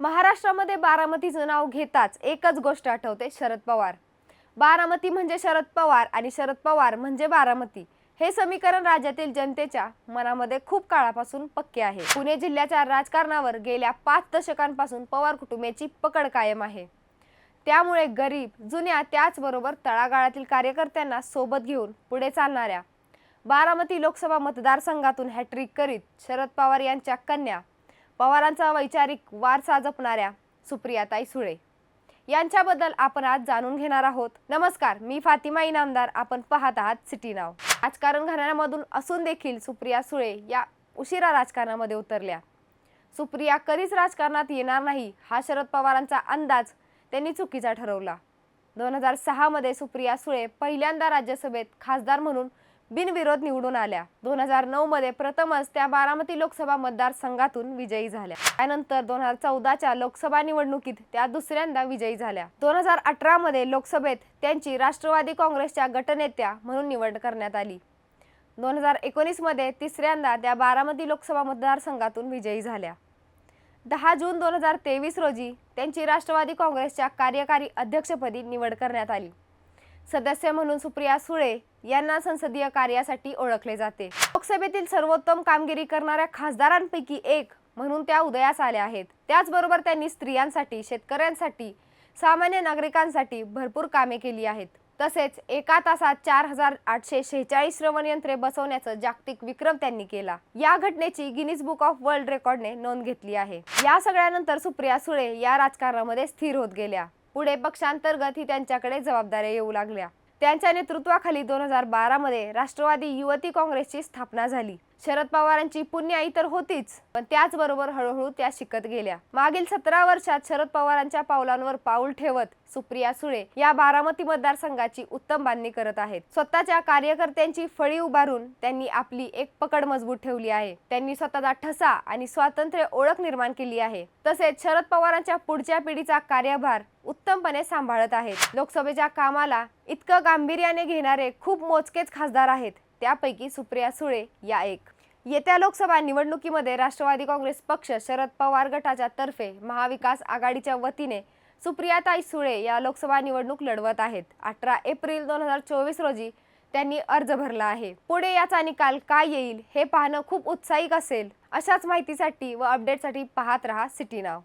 महाराष्ट्रामध्ये बारामतीचं नाव घेताच एकच गोष्ट आठवते शरद पवार. बारामती म्हणजे शरद पवार आणि शरद पवार म्हणजे बारामती. हे समीकरण राज्यातील जनतेच्या मनामध्ये खूप काळापासून पक्के आहे. पुणे जिल्ह्याच्या राजकारणावर गेल्या पाच दशकांपासून पवार कुटुंबाची पकड कायम आहे. त्यामुळे गरीब जुन्या त्याचबरोबर तळागाळातील कार्यकर्त्यांना सोबत घेऊन पुढे चालणाऱ्या बारामती लोकसभा मतदारसंघातून हॅट्रिक करीत शरद पवार यांच्या कन्या पवारांचा वैचारिक वारसा जपणाऱ्या सुप्रियाताई सुळे. यांच्याबद्दल आपण आज जाणून घेणार आहोत. नमस्कार मी फातिमा इनामदार. आपण पाहत आहात सिटी नाव. राजकारण घराण्यामधून असून देखील सुप्रिया सुळे या उशिरा राजकारणामध्ये उतरल्या. सुप्रिया कधीच राजकारणात येणार नाही हा शरद पवारांचा अंदाज त्यांनी चुकीचा ठरवला. दोन हजार सहामध्ये सुप्रिया सुळे पहिल्यांदा राज्यसभेत खासदार म्हणून बिनविरोध निवडून आल्या. दोन हजार नऊ मध्ये प्रथमच त्या बारामती लोकसभा मतदारसंघातून विजयी झाल्या. त्यानंतर दोन हजार चौदाच्या लोकसभा निवडणुकीत त्या दुसऱ्यांदा विजयी झाल्या. दोन हजार अठरा मध्ये लोकसभेत त्यांची राष्ट्रवादी काँग्रेसच्या गटनेत्या म्हणून निवड करण्यात आली. दोन हजार एकोणीसमध्ये तिसऱ्यांदा त्या बारामती लोकसभा मतदारसंघातून विजयी झाल्या. दहा जून दोन हजार तेवीस रोजी त्यांची राष्ट्रवादी काँग्रेसच्या कार्यकारी अध्यक्षपदी निवड करण्यात आली. सदस्य म्हणून सुप्रिया सुळे यांना संसदीय कार्यासाठी ओळखले जाते. लोकसभेतील सर्वोत्तम कामगिरी करणाऱ्या खासदारांपैकी एक म्हणून त्या उदयास आल्या आहेत. त्याचबरोबर त्यांनी स्त्रियांसाठी शेतकऱ्यांसाठी सामान्य नागरिकांसाठी भरपूर कामे केली आहेत. तसेच एका तासात चार हजार आठशे शेहेचाळीस श्रवण यंत्रे बसवण्याचा जागतिक विक्रम त्यांनी केला. या घटनेची गिनीज बुक ऑफ वर्ल्ड रेकॉर्डने नोंद घेतली आहे. या सगळ्यानंतर सुप्रिया सुळे या राजकारणामध्ये स्थिर होत गेल्या. पुढे पक्षांतर्गत ही त्यांच्याकडे जबाबदाऱ्या येऊ लागल्या. त्यांच्या नेतृत्वाखाली दोन हजार बारामध्ये राष्ट्रवादी युवती काँग्रेसची स्थापना झाली. शरद पवारांची पुण्याई तर होतीच पण त्याचबरोबर हळूहळू त्या शिकत गेल्या. मागील सतरा वर्षात शरद पवारांच्या पावलांवर पाऊल ठेवत सुप्रिया सुळे या बारामती मतदारसंघाची उत्तम बांधणी करत आहेत. स्वतःच्या कार्यकर्त्यांची फळी उभारून त्यांनी आपली एक पकड मजबूत ठेवली आहे. त्यांनी स्वतःचा ठसा आणि स्वातंत्र्य ओळख निर्माण केली आहे. तसेच शरद पवारांच्या पुढच्या पिढीचा कार्यभार उत्तमपणे सांभाळत आहेत. लोकसभेच्या कामाला इतकं गांभीर्याने घेणारे खूप मोजकेच खासदार आहेत. त्यापैकी सुप्रिया सुळे या एक. येत्या लोकसभा निवडणुकीमध्ये राष्ट्रवादी काँग्रेस पक्ष शरद पवार गटाच्या तर्फे महाविकास आघाडीच्या वतीने सुप्रियाताई सुळे या लोकसभा निवडणूक लढवत आहेत. अठरा एप्रिल दोन हजार चोवीस रोजी त्यांनी अर्ज भरला आहे. पुढे याचा निकाल काय येईल हे पाहणं खूप उत्साहिक असेल अशाच माहितीसाठी व अपडेटसाठी पाहत रहा सिटी नाव.